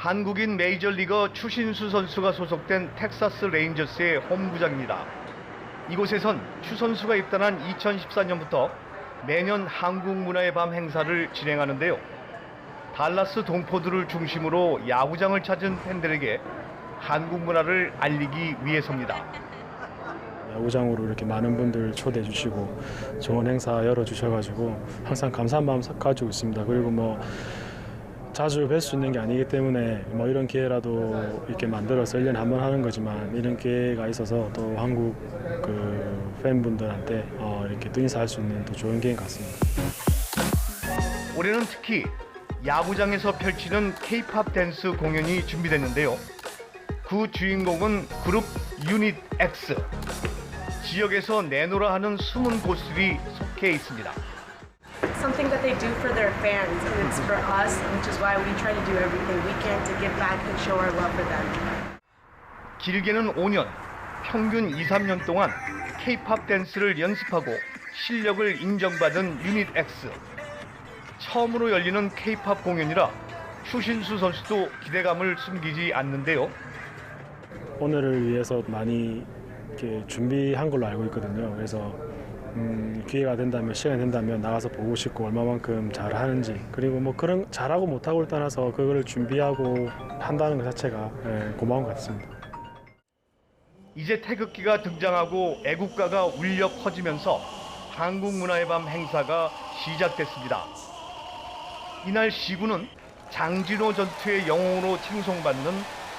한국인 메이저리거 추신수 선수가 소속된 텍사스 레인저스의 홈구장입니다. 이곳에선 추 선수가 입단한 2014년부터 매년 한국 문화의 밤 행사를 진행하는데요. 달라스 동포들을 중심으로 야구장을 찾은 팬들에게 한국 문화를 알리기 위해서입니다. 야구장으로 이렇게 많은 분들 초대해 주시고 좋은 행사 열어 주셔 가지고 항상 감사한 마음 가지고 있습니다. 그리고 뭐 자주 뵐 수 있는 게 아니기 때문에 뭐 이런 기회라도 이렇게 만들어서 1년에 한 번 하는 거지만 이런 기회가 있어서 또 한국 그 팬분들한테 어 이렇게 또 인사할 수 있는 또 좋은 기회인 것 같습니다. 올해는 특히 야구장에서 펼치는 K-팝 댄스 공연이 준비됐는데요. 그 주인공은 그룹 유닛 X. 지역에서 내노라 하는 숨은 고수들이 속해 있습니다. Something that they do for their fans and it's for us, which is why we try to do everything we can to give back and show our love for them. 길게는 5년, 평균 2, 3년 동안 K-팝 댄스를 연습하고 실력을 인정받은 유닛 X. 처음으로 열리는 K-팝 공연이라 추신수 선수도 기대감을 숨기지 않는데요. 오늘을 위해서 많이 이렇게 준비한 걸로 알고 있거든요. 그래서 음, 기회가 된다면 시간이 된다면 나가서 보고 싶고 얼마만큼 잘하는지 그리고 뭐 그런 잘하고 못하고를 떠나서 그거를 준비하고 한다는 것 자체가 예, 고마운 것 같습니다. 이제 태극기가 등장하고 애국가가 울려 퍼지면서 한국 문화의 밤 행사가 시작됐습니다. 이날 시구는 장진호 전투의 영웅으로 칭송받는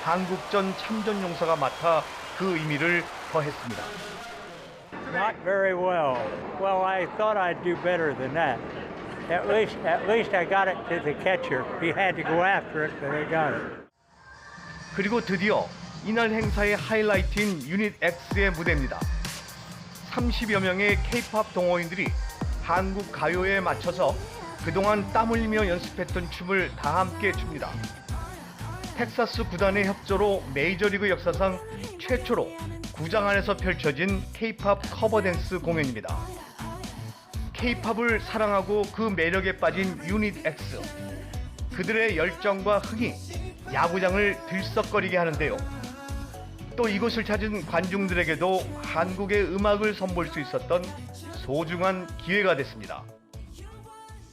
한국전 참전용사가 맡아 그 의미를 더했습니다. Not very well. Well, I thought I'd do better than that. At least, at least I got it to the catcher. He had to go after it, but I got it. 그리고 드디어 이날 행사의 하이라이트인 유닛 X의 무대입니다. 30여 명의 K-팝 동호인들이 한국 가요에 맞춰서 그동안 땀 흘리며 연습했던 춤을 다 함께 춥니다. 텍사스 구단의 협조로 메이저리그 역사상 최초로 구장 안에서 펼쳐진 K-팝 커버 댄스 공연입니다. K-팝을 사랑하고 그 매력에 빠진 유닛 X. 그들의 열정과 흥이 야구장을 들썩거리게 하는데요. 또 이곳을 찾은 관중들에게도 한국의 음악을 선보일 수 있었던 소중한 기회가 됐습니다.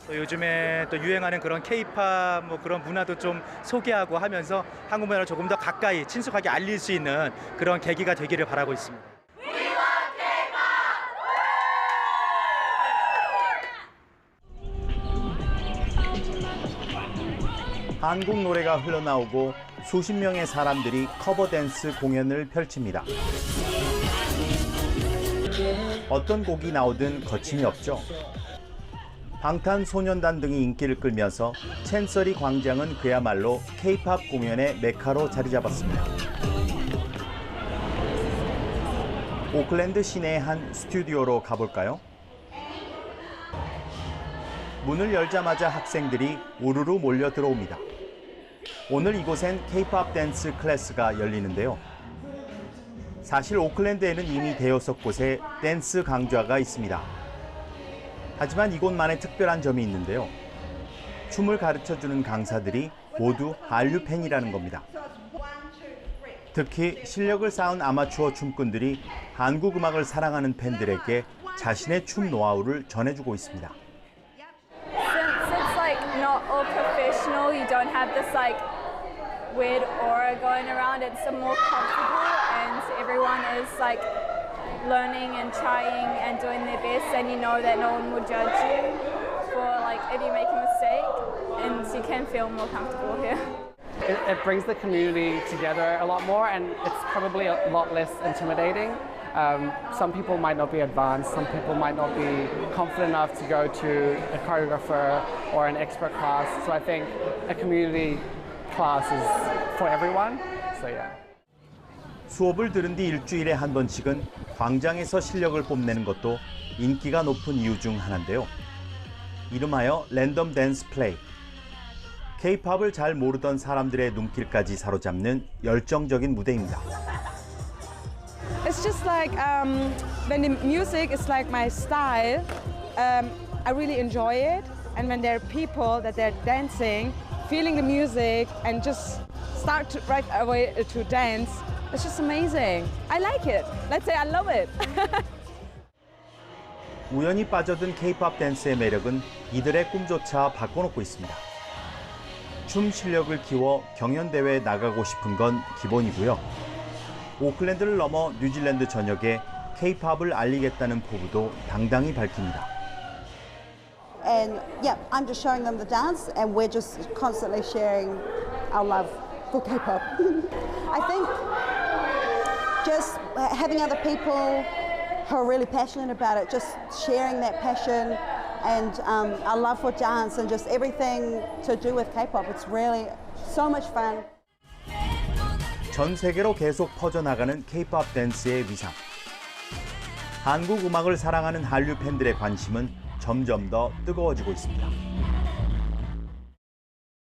또 요즘에 또 유행하는 그런 케이팝 뭐 그런 문화도 좀 소개하고 하면서 한국 문화를 조금 더 가까이 친숙하게 알릴 수 있는 그런 계기가 되기를 바라고 있습니다. 한국 노래가 흘러나오고 수십 명의 사람들이 커버 댄스 공연을 펼칩니다. 어떤 곡이 나오든 거침이 없죠. 방탄소년단 등이 인기를 끌면서 챈서리 광장은 그야말로 K-팝 공연의 메카로 자리 잡았습니다. 오클랜드 시내의 한 스튜디오로 가볼까요? 문을 열자마자 학생들이 우르르 몰려 들어옵니다. 오늘 이곳엔 K-팝 댄스 클래스가 열리는데요. 사실 오클랜드에는 이미 대여섯 곳의 댄스 강좌가 있습니다. 하지만 이곳만의 특별한 점이 있는데요. 춤을 가르쳐 주는 강사들이 모두 한류 팬이라는 겁니다. 특히 실력을 쌓은 아마추어 춤꾼들이 한국 음악을 사랑하는 팬들에게 자신의 춤 노하우를 전해주고 있습니다. Since it's like not all learning and trying and doing their best, and you know that no one will judge you for like if you make a mistake, and you can feel more comfortable here. it, it brings the community together a lot more and it's probably a lot less intimidating. Um, some people might not be advanced, some people might not be confident enough to go to a choreographer or an expert class. So I think a community class is for everyone. So yeah. 수업을 들은 뒤 일주일에 한 번씩은 광장에서 실력을 뽐내는 것도 인기가 높은 이유 중 하나인데요. 이름하여 랜덤 댄스 플레이. K-팝을 잘 모르던 사람들의 눈길까지 사로잡는 열정적인 무대입니다. It's just like um, when the music is like my style, um, I really enjoy it. And when there are people that they're dancing, feeling the music, and just start to, right away to dance. It's just amazing. I like it. Let's say I love it. 우연히 빠져든 K-팝 댄스의 매력은 이들의 꿈조차 바꿔놓고 있습니다. 춤 실력을 키워 경연 대회에 나가고 싶은 건 기본이고요. 오클랜드를 넘어 뉴질랜드 전역에 K-팝을 알리겠다는 포부도 당당히 밝힙니다. And yeah, I'm just showing them the dance, and we're just constantly sharing our love for K-pop. I think just having other people who are really passionate about it, just sharing that passion and um, our love for dance and just everything to do with K-pop. It's really so much fun. 전 세계로 계속 퍼져나가는 K-팝 댄스의 위상. 한국 음악을 사랑하는 한류 팬들의 관심은 점점 더 뜨거워지고 있습니다.